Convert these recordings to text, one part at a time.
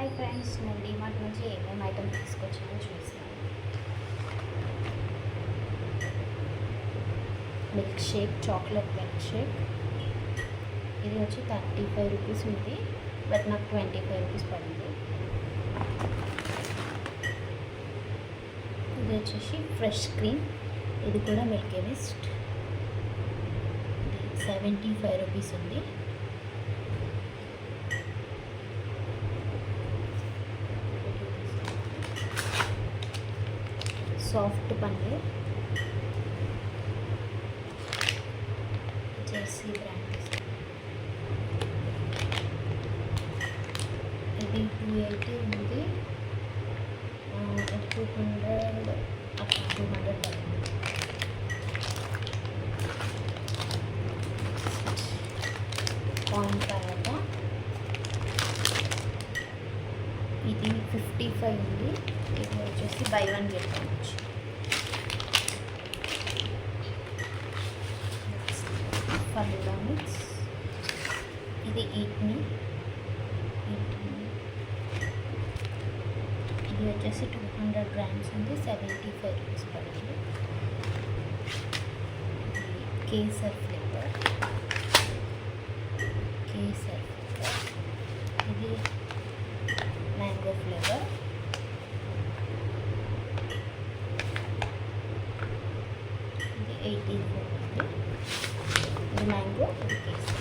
Hi friends నేను డిమార్ట్ నుంచి ఏమేమి ఐటమ్ తీసుకొచ్చానో చూసాను milk shake chocolate milk shake ఇది వచ్చి థర్టీ ఫైవ్ రూపీస్ ఉంది బట్ నాకు ట్వంటీ ఫైవ్ రూపీస్ పడింది. ఇది వచ్చేసి ఫ్రెష్ క్రీమ్ ఇది కూడా milk waste seventy five rupees ఉంది. సాఫ్ట్ పన్నీర్ జెర్సీ బ్రాండ్ ఇది టూ ఎయిటీ ఉంది టూ హండ్రెడ్ అట్లా టూ హండ్రెడ్ పడుతుంది పాయింట్ తర్వాత ఇది ఫిఫ్టీ ఫైవ్ ఉంది ఇది వచ్చేసి బై వన్ గెట్ వన్ వచ్చి. ఫలుదా మిక్స్ ఇది ఈట్ని ఇది వచ్చేసి టూ హండ్రెడ్ గ్రామ్స్ ఉంది సెవెంటీ ఫైవ్ రూపీస్ పడింది కేసర్ ఫ్లేవర్ కేసర్ ఫ్లేవర్ ఇది mango flavour eighty eighteen mango next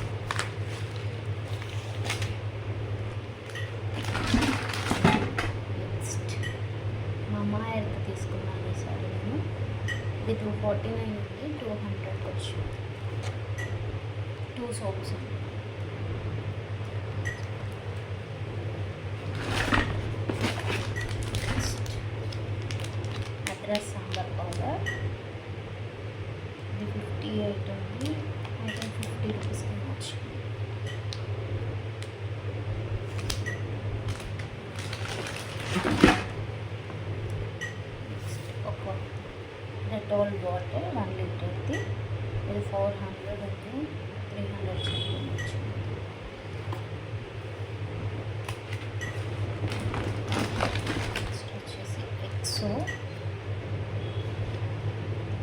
మా నెక్స్ట్ మమా ఎర్త్ తీసుకున్నాను ఈసారి నేను ఇది టూ ఫార్టీ నైన్ ఉంది టూ హండ్రెడ్ వచ్చింది టూ సోప్స్ ఉన్నాయి అడ్రస్ సాంబార్ పౌడర్ ఇది ఫిఫ్టీ ఎయిట్ ఉంది అయితే ఫిఫ్టీ రూపీస్ వచ్చు ఒక డెటాల్ బాటిల్ వన్ లీటర్ది ఇది ఫోర్ హండ్రెడ్ ఉంది త్రీ హండ్రెడ్ వచ్చింది నెక్స్ట్ వచ్చేసి ఎక్సో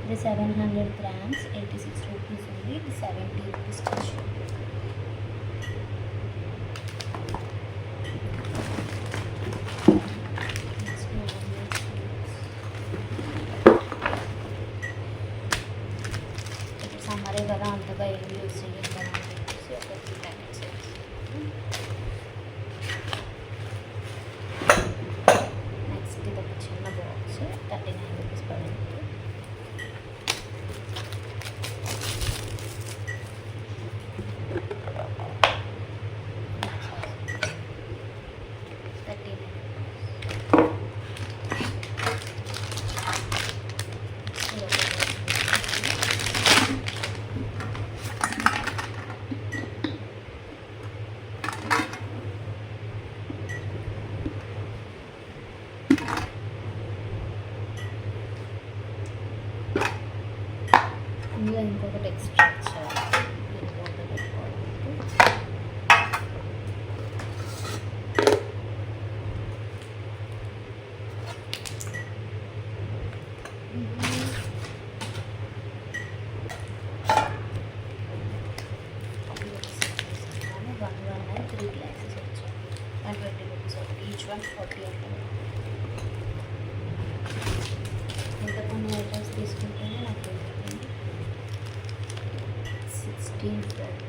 ఇది seven hundred grams eighty six rupees ఉంది ఇది సెవెంటీ రూపీస్ వచ్చింది ఇప్పుడు సమ్మరే కదా అంతగా ఏం యూస్ చేయం ఇందులో ఇంకొకటి ఎక్స్ట్రా చేయాలి తీసుకుంటాను వాటర్ పెట్టుకోవడానికి. One one nine three glasses వచ్చాయి వన్ ట్వంటీ రూపీస్ ఒకటి ఈచ్ వన్ ఫార్టీ అంటే ఎంత కొన్ని ఐటమ్స్ తీసుకుంటేనే నాకు సిక్స్టీన్